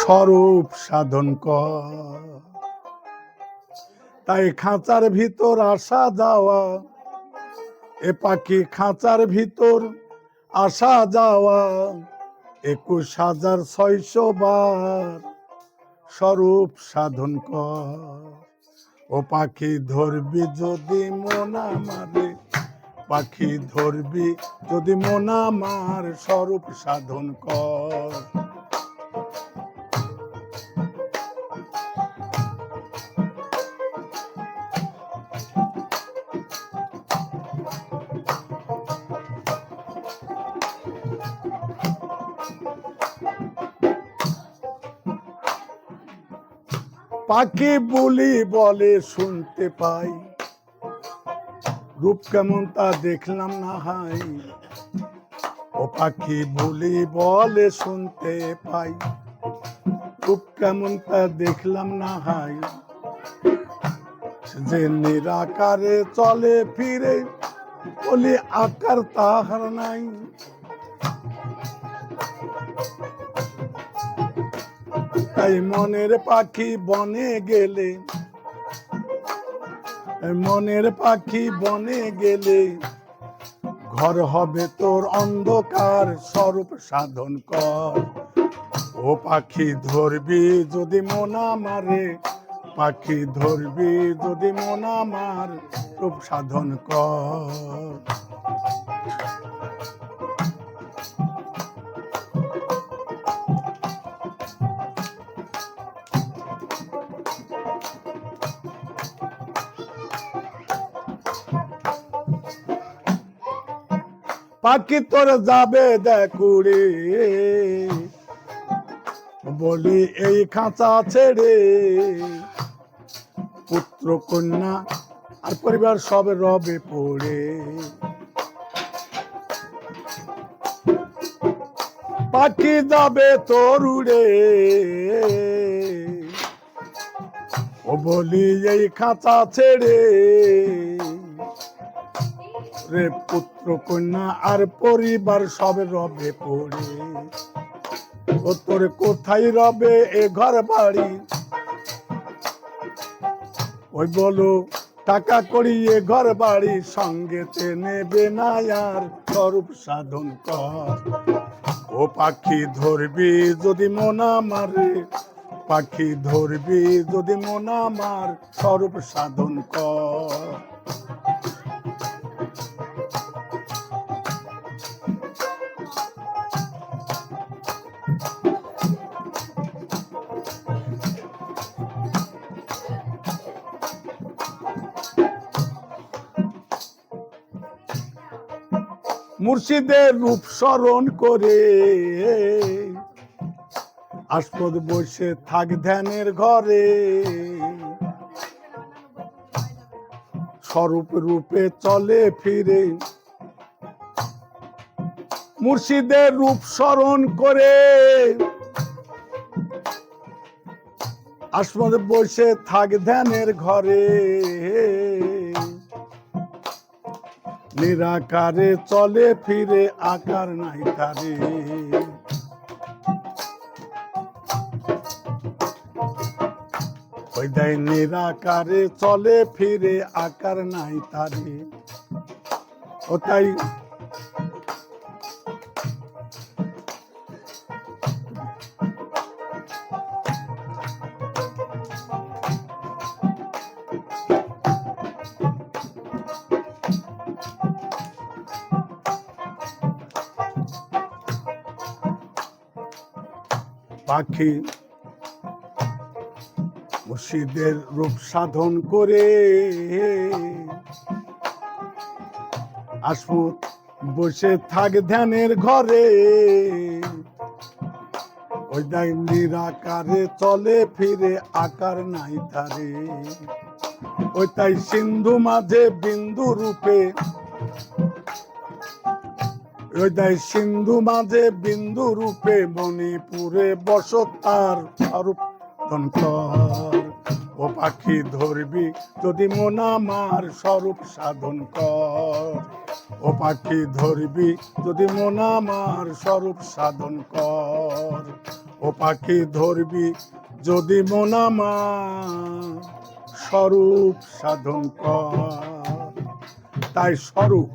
স্বরূপ সাধন কর। তাই খাঁচার ভিতর আসা যাওয়া, এ পাখি খাঁচার ভিতর আসা যাওয়া, একুশ হাজার ছয়শো বার স্বরূপ সাধন কর। ও পাখি ধরবি যদি মোনা মারে পাখি ধরবি যদি মোনা মার স্বরূপ সাধন কর। পাখি বলি বলে শুনতে পাই। রূপ কেমন তা দেখলাম না হাই। ও পাখি বলি বলে শুনতে পাই। রূপ কেমন তা দেখলাম না হাই। যে নিরাকারে চলে ফিরে, বলি আকার তাহার নাই। তাই মনের পাখি বনে গেলে মনের পাখি বনে গেলে, ঘর হবে তোর অন্ধকার, স্বরূপ সাধন কর। ও পাখি ধরবি যদি মোনা মারে পাখি ধরবি যদি মোনা মার রূপ সাধন কর। পাখি তোর যাবে দেখুড়ে বলি, এই খাঁচা ছেড়ে। পুত্র, কন্যা আর পরিবার সব রবে পড়ে। পাখি যাবে তোর উড়ে। ও বলি, এই খাঁচা ছেড়ে। রে পুত্র কন্যা, আর পরিবার সব রবে পড়ে। ও তোর কোথায় রবে এ ঘর বাড়ি ওই বলো, টাকা করিয়ে ঘর বাড়ি সঙ্গে নেবে না আর স্বরূপ সাধন কর। ও পাখি ধরবি যদি মোনা মারে পাখি ধরবি যদি মোনা মার স্বরূপ সাধন কর। মুর্শিদের রূপ স্মরণ করে। আস্পদ বসে থাক ধ্যানের ঘরে। স্বরূপ রূপে চলে ফিরে। মুর্শিদের রূপ স্মরণ করে। আসমদ বসে থাক ধ্যানের ঘরে। নিরাকারে চলে ফিরে আকার নাই তারে। নিরাকারে চলে ফিরে আকার নাই তারে। ও তাই পাখি মুর্শিদের রূপ সাধন করে আসমত বসে থাক ধ্যানের ঘরে। ওই দেখ নিরাকারে চলে ফিরে, আকার নাই তারে। ওই তাই সিন্ধু মাঝে বিন্দু রূপে ওই দেয় সিন্ধু মাঝে বিন্দু রূপে মণিপুরে বসত তার স্বরূপ কর ও পাখি ধরবি যদি মোনামার স্বরূপ সাধন কর। ও পাখি ধরবি যদি মোনামার স্বরূপ সাধন কর। ও পাখি ধরবি যদি মনামা স্বরূপ সাধন কর। তাই স্বরূপ